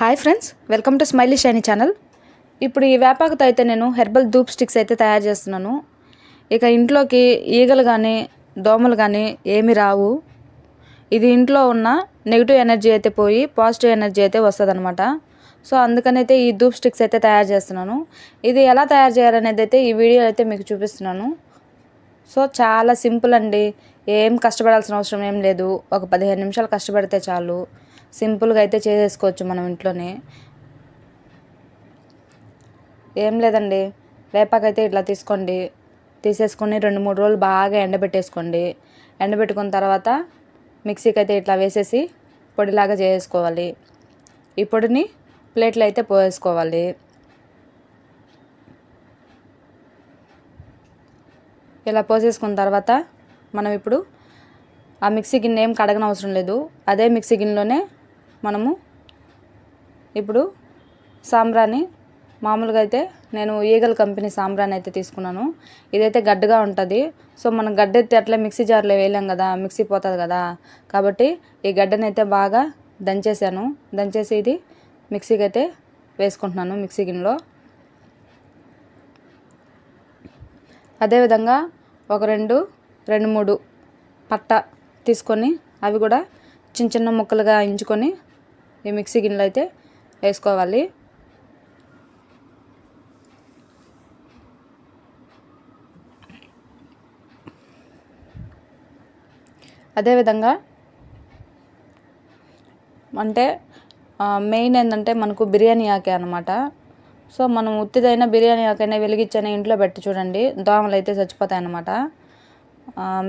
Hi friends welcome to smiley shiny channel. ఇప్పుడు ఈ వేపాకుతో అయితే నేను హెర్బల్ ధూప్ స్టిక్స్ అయితే తయారు చేస్తున్నాను. ఇక ఇంట్లోకి ఈగలు కానీ దోమలు కానీ ఏమి రావు. ఇది ఇంట్లో ఉన్న నెగిటివ్ ఎనర్జీ అయితే పోయి పాజిటివ్ ఎనర్జీ అయితే వస్తుంది అనమాట సో అందుకనైతే ఈ ధూప్ స్టిక్స్ అయితే తయారు చేస్తున్నాను. ఇది ఎలా తయారు చేయాలనేది అయితే ఈ వీడియో అయితే మీకు చూపిస్తున్నాను. సో చాలా సింపుల్ అండి. ఏం కష్టపడాల్సిన అవసరం ఏం లేదు. ఒక పదిహేను నిమిషాలు కష్టపడితే చాలు. సింపుల్గా అయితే చేసేసుకోవచ్చు మనం ఇంట్లోనే. ఏం లేదండి. వేపాకైతే ఇట్లా తీసుకోండి. తీసేసుకొని రెండు మూడు రోజులు బాగా ఎండబెట్టేసుకోండి. ఎండబెట్టుకున్న తర్వాత మిక్సీకి అయితే ఇట్లా వేసేసి పొడిలాగా చేసుకోవాలి ఈ పొడిని ప్లేట్లు అయితే పోసేసుకోవాలి. ఇలా పోసేసుకున్న తర్వాత మనం ఇప్పుడు ఆ మిక్సీ గిన్నె ఏం కడగనవసరం లేదు. అదే మిక్సీ గిన్నెలోనే మనము ఇప్పుడు సాంబ్రాని మామూలుగా అయితే నేను ఈగల్ కంపెనీ సాంబ్రాని అయితే తీసుకున్నాను. ఇదైతే గడ్డగా ఉంటుంది. సో మనం గడ్డ ఎత్తి అట్లా మిక్సీ జార్లో వేయలేం కదా మిక్సీ పోతుంది కదా. కాబట్టి ఈ గడ్డని అయితే బాగా దంచేసాను. దంచేసి ఇది మిక్సీకి అయితే వేసుకుంటున్నాను మిక్సీ గిన్నెలో. అదేవిధంగా ఒక రెండు రెండు మూడు పట్ట తీసుకొని అవి కూడా చిన్న చిన్న ముక్కలుగా ఇంచుకొని ఈ మిక్సీ గిన్నెలు అయితే వేసుకోవాలి. అదేవిధంగా అంటే మెయిన్ ఏంటంటే మనకు బిర్యానీ ఆకే అనమాట సో మనం ఉత్తిదైనా బిర్యానీ ఆకైనా వెలిగించైనా ఇంట్లో పెట్టి చూడండి దోమలు అయితే చచ్చిపోతాయి అన్నమాట.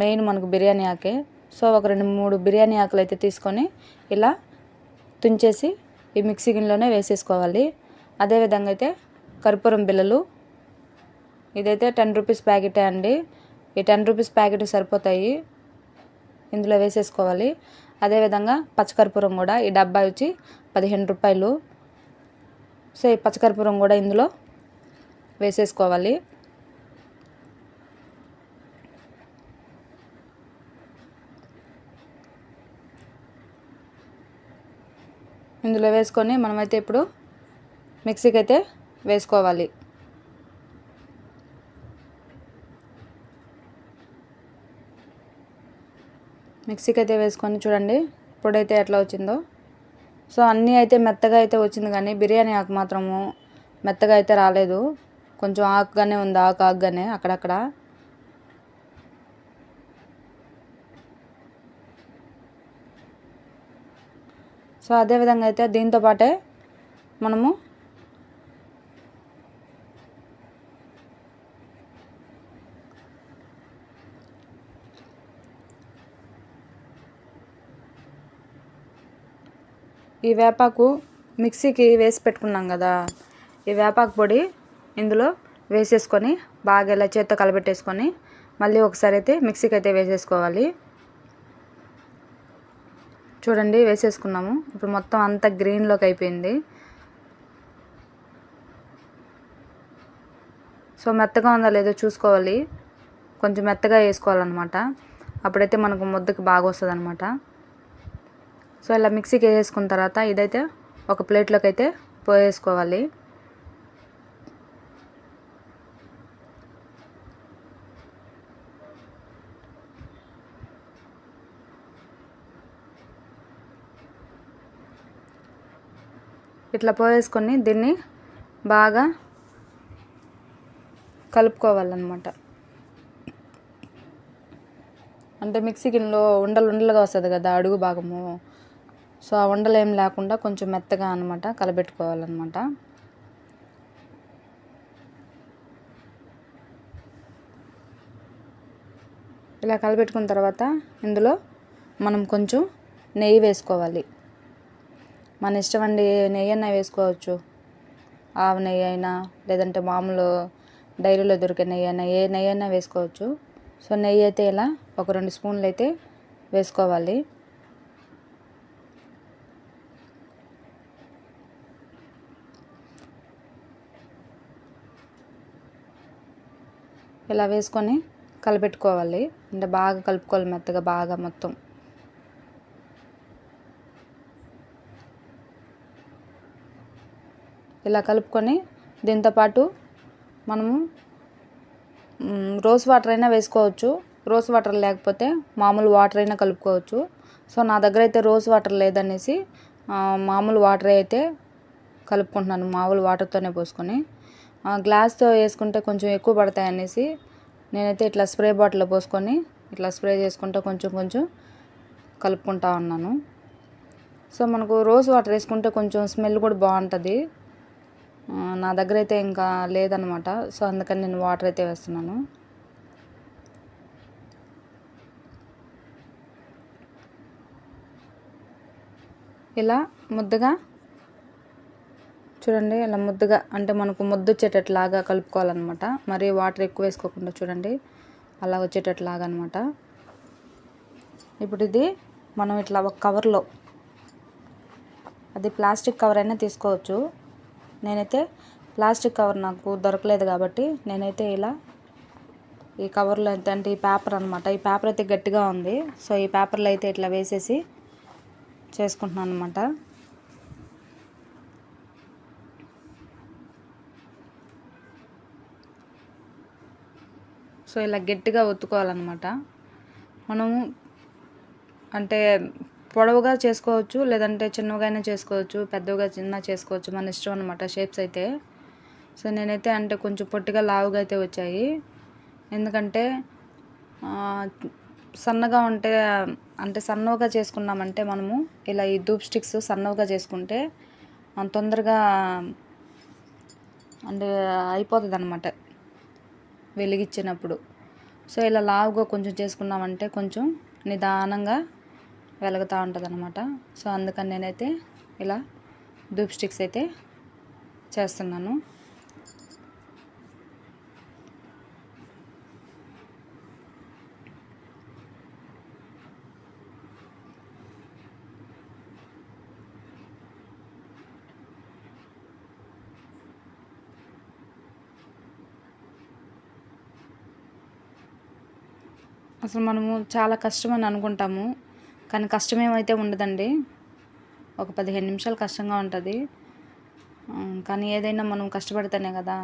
మెయిన్ మనకు బిర్యానీ ఆకే. సో ఒక రెండు మూడు బిర్యానీ ఆకులు అయితే తీసుకొని ఇలా తుంచేసి ఈ మిక్సీ గిన్నెలోనే వేసేసుకోవాలి. అదేవిధంగా అయితే కర్పూరం బిళ్ళలు. ఇదైతే టెన్ రూపీస్ ప్యాకెటే అండి. ఈ టెన్ రూపీస్ ప్యాకెట్ సరిపోతాయి. ఇందులో వేసేసుకోవాలి. అదేవిధంగా పచ్చకర్పూరం కూడా ఈ డబ్బా వచ్చి పదిహేను రూపాయలు. సో ఈ పచ్చకర్పూరం కూడా ఇందులో వేసేసుకోవాలి. ఇందులో వేసుకొని మనమైతే ఇప్పుడు మిక్సీకి అయితే వేసుకోవాలి. మిక్సీకి అయితే వేసుకొని చూడండి ఇప్పుడైతే ఎట్లా వచ్చిందో. సో అన్నీ అయితే మెత్తగా అయితే వచ్చింది కానీ బిర్యానీ ఆకు మాత్రము మెత్తగా అయితే రాలేదు. కొంచెం ఆకుగానే ఉంది ఆకు ఆకుగానే అక్కడక్కడ. సో అదేవిధంగా అయితే దీంతో పాటే మనము ఈ వేపాకు మిక్సీకి వేసి పెట్టుకున్నాం కదా. ఈ వేపాకు పొడి ఇందులో వేసేసుకొని బాగా ఇలా చేత్తో కలబెట్టేసుకొని మళ్ళీ ఒకసారి అయితే మిక్సీకి అయితే వేసేసుకోవాలి. చూడండి వేసేసుకున్నాము. ఇప్పుడు మొత్తం అంతా గ్రీన్లోకి అయిపోయింది. సో మెత్తగా ఉందా లేదో చూసుకోవాలి. కొంచెం మెత్తగా వేసుకోవాలన్నమాట. అప్పుడైతే మనకు ముద్దకి బాగా వస్తుంది అనమాట సో ఇలా మిక్సీకి వేసేసుకున్న తర్వాత ఇదైతే ఒక ప్లేట్లోకి అయితే పోసేసుకోవాలి ఇట్లా పోసేసుకొని దీన్ని బాగా కలుపుకోవాలన్నమాట. అంటే మిక్సీ గిన్నెలో ఉండలు ఉండలుగా వస్తుంది కదా అడుగు భాగము. సో ఆ ఉండలు ఏం లేకుండా కొంచెం మెత్తగా అనమాట కలబెట్టుకోవాలన్నమాట. ఇలా కలబెట్టుకున్న తర్వాత ఇందులో మనం కొంచెం నెయ్యి వేసుకోవాలి. మన ఇష్టం అండి నెయ్యి అయినా వేసుకోవచ్చు. ఆవు నెయ్యి అయినా లేదంటే మామూలు డైరీలో దొరికే నెయ్యి అయినా ఏ నెయ్యి అయినా వేసుకోవచ్చు. సో నెయ్యి అయితే ఇలా ఒక రెండు స్పూన్లు అయితే వేసుకోవాలి. ఇలా వేసుకొని కలిపెట్టుకోవాలి. అంటే బాగా కలుపుకోవాలి మెత్తగా బాగా మొత్తం. ఇలా కలుపుకొని దీంతోపాటు మనము రోజ్ వాటర్ అయినా వేసుకోవచ్చు. రోజ్ వాటర్ లేకపోతే మామూలు వాటర్ అయినా కలుపుకోవచ్చు. సో నా దగ్గర అయితే రోజ్ వాటర్ లేదనేసి మామూలు వాటర్ అయితే కలుపుకుంటున్నాను మామూలు వాటర్తోనే పోసుకొని. గ్లాస్తో వేసుకుంటే కొంచెం ఎక్కువ పడతాయి అనేసి నేనైతే ఇట్లా స్ప్రే బాటిల్లో పోసుకొని ఇట్లా స్ప్రే చేసుకుంటూ కొంచెం కొంచెం కలుపుకుంటా ఉన్నాను. సో మనకు రోజ్ వాటర్ వేసుకుంటే కొంచెం స్మెల్ కూడా బాగుంటుంది. నా దగ్గర అయితే ఇంకా లేదనమాట. సో అందుకని నేను వాటర్ అయితే వేస్తున్నాను. ఇలా ముద్దగా చూడండి ఇలా ముద్దగా అంటే మనకు ముద్ద వచ్చేటట్లాగా కలుపుకోవాలన్నమాట. మరి వాటర్ ఎక్కువ వేసుకోకుండా చూడండి అలా వచ్చేటట్లాగా అనమాట ఇప్పుడు ఇది మనం ఇట్లా ఒక కవర్లో అది ప్లాస్టిక్ కవర్ అయినా తీసుకోవచ్చు. నేనైతే ప్లాస్టిక్ కవర్ నాకు దొరకలేదు కాబట్టి నేనైతే ఇలా ఈ కవర్లో అంటే ఈ పేపర్ అనమాట ఈ పేపర్ అయితే గట్టిగా ఉంది. సో ఈ పేపర్లో అయితే ఇట్లా వేసేసి చేసుకుంటున్నాను అనమాట సో ఇలా గట్టిగా ఒత్తుకోవాలన్నమాట మనము అంటే పొడవుగా చేసుకోవచ్చు లేదంటే చిన్నగానే చేసుకోవచ్చు పెద్దగా చిన్న చేసుకోవచ్చు మన ఇష్టం అనమాట షేప్స్ అయితే. సో నేనైతే అంటే కొంచెం పొట్టిగా లావుగా అయితే వచ్చాయి. ఎందుకంటే సన్నగా ఉంటే అంటే సన్నగా చేసుకున్నామంటే మనము ఇలా ఈ ధూప్ స్టిక్స్ సన్నగా చేసుకుంటే తొందరగా అంటే అయిపోతుంది అనమాట వెలిగించినప్పుడు సో ఇలా లావుగా కొంచెం చేసుకున్నామంటే కొంచెం నిదానంగా వెలుగుతూ ఉంటుంది అనమాట సో అందుకని నేనైతే ఇలా ధూప్ స్టిక్స్ అయితే చేస్తున్నాను. అసలు మనము చాలా కష్టం అని అనుకుంటాము. కానీ కష్టం ఏమైతే ఉండదండి. ఒక పదిహేను నిమిషాలు కష్టంగా ఉంటుంది. కానీ ఏదైనా మనం కష్టపడితేనే కదా.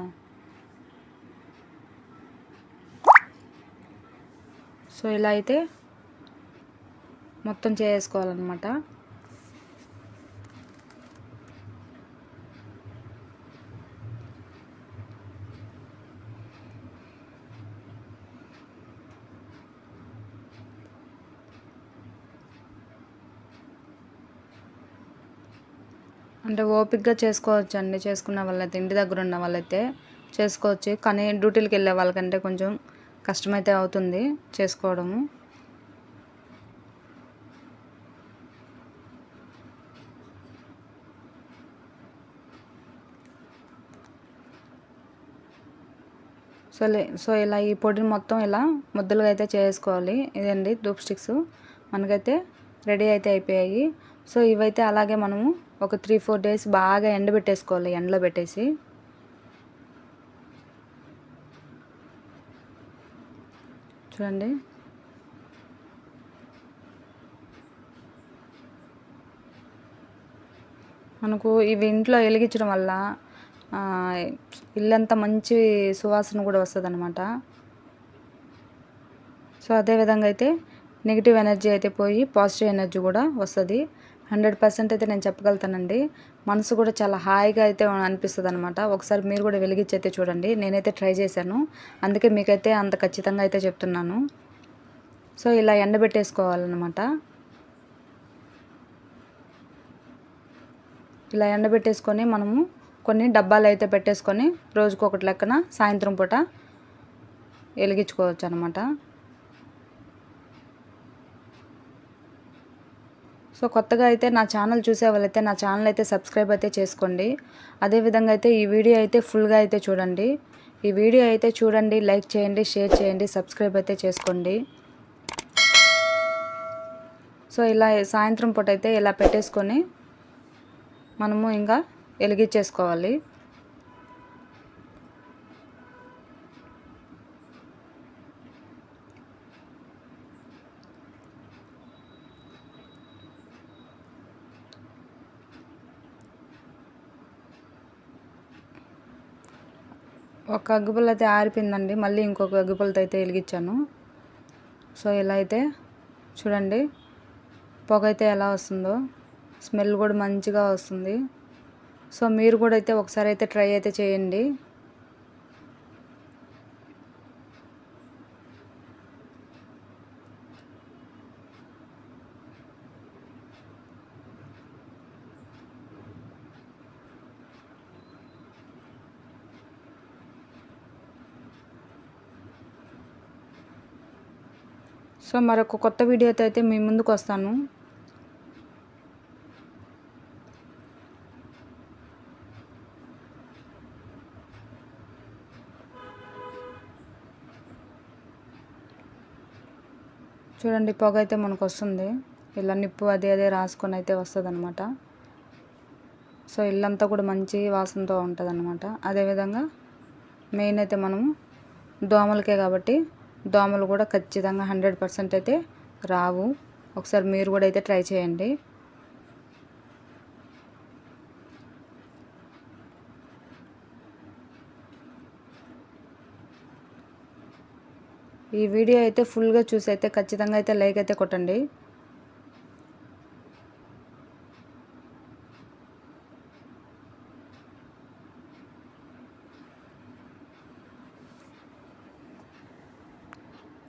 సో ఇలా అయితే మొత్తం చేసుకోవాలన్నమాట. అంటే ఓపిక్గా చేసుకోవచ్చు అండి చేసుకున్న వాళ్ళైతే ఇంటి దగ్గర ఉన్న వాళ్ళైతే చేసుకోవచ్చు. కానీ డ్యూటీలకు వెళ్ళే వాళ్ళకంటే కొంచెం కష్టమైతే అవుతుంది చేసుకోవడము. సో సో ఇలా ఈ పొడిని మొత్తం ఇలా ముద్దలుగా అయితే చేసుకోవాలి. ఇదండి ధూప్ స్టిక్స్. మనకైతే రెడీ అయితే అయిపోయాయి. సో ఇవైతే అలాగే మనము ఒక త్రీ ఫోర్ డేస్ బాగా ఎండబెట్టేసుకోవాలి ఎండలో పెట్టేసి. చూడండి. మనకు ఇవి ఇంట్లో వెలిగించడం వల్ల ఇల్లంతా మంచి సువాసన కూడా వస్తుంది అనమాట సో అదేవిధంగా అయితే నెగిటివ్ ఎనర్జీ అయితే పోయి పాజిటివ్ ఎనర్జీ కూడా వస్తుంది. హండ్రెడ్ పర్సెంట్ అయితే నేను చెప్పగలుగుతానండి. మనసు కూడా చాలా హాయిగా అయితే అనిపిస్తుంది అనమాట ఒకసారి మీరు కూడా వెలిగించి అయితే చూడండి. నేనైతే ట్రై చేశాను. అందుకే మీకైతే అంత ఖచ్చితంగా అయితే చెప్తున్నాను. సో ఇలా ఎండబెట్టేసుకోవాలన్నమాట. ఇలా ఎండబెట్టేసుకొని మనము కొన్ని డబ్బాలు అయితే పెట్టేసుకొని రోజుకొకటి లెక్కన సాయంత్రం పూట వెలిగించుకోవచ్చు అనమాట సో కొత్తగా అయితే నా ఛానల్ చూసే వాళ్ళైతే నా ఛానల్ అయితే సబ్స్క్రైబ్ అయితే చేసుకోండి. అదేవిధంగా అయితే ఈ వీడియో అయితే ఫుల్గా అయితే చూడండి. ఈ వీడియో అయితే చూడండి లైక్ చేయండి షేర్ చేయండి సబ్స్క్రైబ్ అయితే చేసుకోండి. సో ఇలా సాయంత్రం పూట అయితే ఇలా పెట్టేసుకొని మనము ఇంకా వెలిగించేసుకోవాలి. ఒక అగ్గిపుల్ల అయితే ఆరిపోయిందండి. మళ్ళీ ఇంకొక అగ్గిపుల్లతో అయితే వెలిగించాను. సో ఇలా అయితే చూడండి పొగ అయితే ఎలా వస్తుందో స్మెల్ కూడా మంచిగా వస్తుంది. సో మీరు కూడా అయితే ఒకసారి అయితే ట్రై అయితే చేయండి. సో మరొక కొత్త వీడియోతో అయితే మీ ముందుకు వస్తాను. చూడండి పొగ అయితే మనకు వస్తుంది. ఇలా నిప్పు అదే అదే రాసుకొని అయితే వస్తుంది అనమాట సో ఇల్లంతా కూడా మంచి వాసనతో ఉంటుంది అనమాట అదేవిధంగా మెయిన్ అయితే మనము దోమలకే కాబట్టి దోమలు కూడా ఖచ్చితంగా హండ్రెడ్ పర్సెంట్ అయితే రావు. ఒకసారి మీరు కూడా అయితే ట్రై చేయండి. ఈ వీడియో అయితే ఫుల్గా చూసి అయితే ఖచ్చితంగా అయితే లైక్ అయితే కొట్టండి.